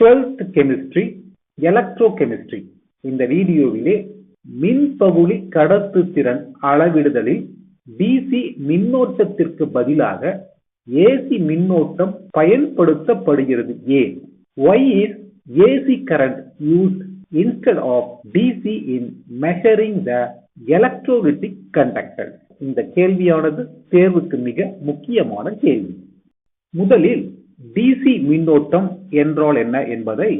Twelfth chemistry electro chemistry இந்த வீடியோவிலே மின்பகுளி கடத்து திறன் அளவிடுதலில் டிசி மின்னோட்டத்திற்கு பதிலாக ஏசி மின்னோட்டம் பயன்படுத்தப்படுகிறது. ஏ why is AC current used instead of DC in measuring the electrolytic conductor இந்த கேள்வியானது தேர்வுக்கு மிக முக்கியமான கேள்வி. முதலில் டிசி மின்னோட்டம் என்றால் என்ன என்பதை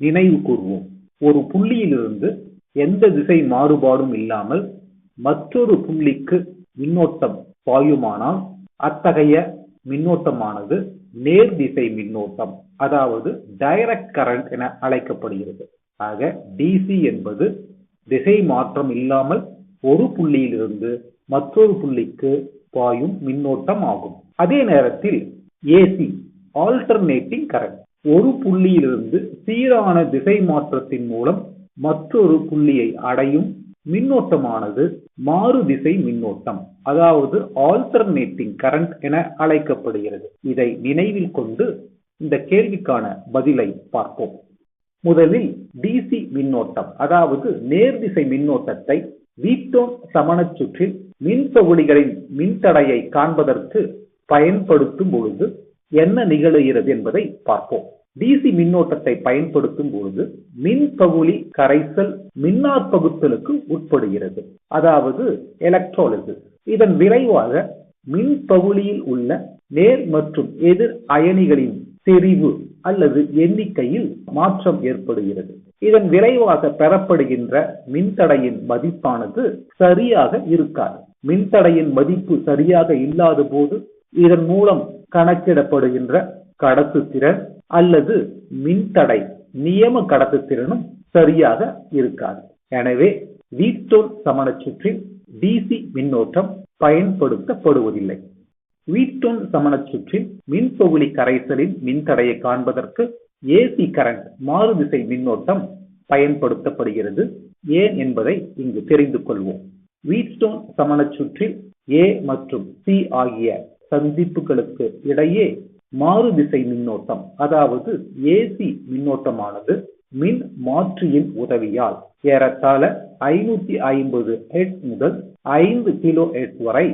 நினைவு கூர்வோம். ஒரு புள்ளியிலிருந்து எந்த திசை மாறுபாடும் இல்லாமல் மற்றொரு புள்ளிக்கு மின்னோட்டம் பாயுமானால் அத்தகைய மின்னோட்டமானது நேர் திசை மின்னோட்டம் அதாவது டைரக்ட் கரண்ட் என அழைக்கப்படுகிறது. ஆக டிசி என்பது திசை மாற்றம் இல்லாமல் ஒரு புள்ளியிலிருந்து மற்றொரு புள்ளிக்கு பாயும் மின்னோட்டம் ஆகும். அதே நேரத்தில் ஏசி ஆல்டர்னேட்டிங் கரண்ட் ஒரு புள்ளியிலிருந்து சீரான திசை மாற்றத்தின் மூலம் மற்றொரு புள்ளியை அடையும் மின்னோட்டமானது மாறு திசை மின்னோட்டம் அதாவது ஆல்டர்னேட்டிங் கரண்ட் என அழைக்கப்படுகிறது. இதை நினைவில் கொண்டு இந்த கேள்விக்கான பதிலை பார்ப்போம். முதலில் டிசி மின்னோட்டம் அதாவது நேர்திசை மின்னோட்டத்தை வீட்டோன் சமணச் சுற்றில் மின்தொகுதிகளின் மின்தடையை காண்பதற்கு பயன்படுத்தும் பொழுது என்ன நிகழுகிறது என்பதை பார்ப்போம். டிசி மின்னோட்டத்தை பயன்படுத்தும் பொழுது மின்பகுளி கரைசல் மின்னாற்பகுத்தலுக்கு உட்படுகிறது. அதாவது எலக்ட்ரோலிசிஸ் இதன் விளைவாக மின்பகுளியில் உள்ள நேர் மற்றும் எதிர் அயனிகளின் செறிவு அல்லது எண்ணிக்கையில் மாற்றம் ஏற்படுகிறது. இதன் விளைவாக பெறப்படுகின்ற மின்தடையின் மதிப்பானது சரியாக இருக்காது. மின்தடையின் மதிப்பு சரியாக இல்லாத போது இதன் மூலம் கணக்கிடப்படுகின்ற கடத்துத்திறன் அல்லது மின்தடை நியம கடத்துத்திறனும் சரியாக இருக்காது. எனவே வீட்டோன் சமண சுற்றில் டிசி மின்னோட்டம் பயன்படுத்தப்படுவதில்லை. வீட்டோன் சமண சுற்றில் மின்பகுளி கரைசலின் மின்தடையை காண்பதற்கு ஏசி கரண்ட் மாறுதிசை மின்னோட்டம் பயன்படுத்தப்படுகிறது. ஏன் என்பதை இங்கு தெரிந்து கொள்வோம். வீட்ஸ்டோன் சமண சுற்றில் ஏ மற்றும் சி ஆகிய சந்திப்புகளுக்கு இடையே மாறு திசை மின்னோட்டம் அதாவது ஏசி மின்னோட்டமானது மின் மாற்றியின் உதவியால் ஏறத்தாழ ஐநூத்தி ஐம்பது ஹெட் முதல் ஐந்து கிலோ ஹெட் வரை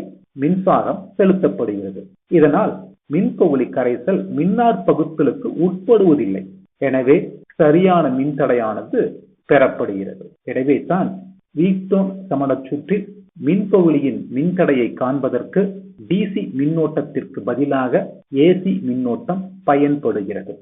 மின்சாரம் செலுத்தப்படுகிறது. இதனால் மின்பகுளி கரைசல் மின்னார் பகுத்தலுக்கு உட்படுவதில்லை. எனவே சரியான மின்தடையானது பெறப்படுகிறது. எனவே தான் வீட்டோன் சமண சுற்றில் மின்பகுளியின் மின்தடையை காண்பதற்கு டிசி மின்னோட்டத்திற்கு பதிலாக ஏசி மின்னோட்டம் பயன்படுகிறது.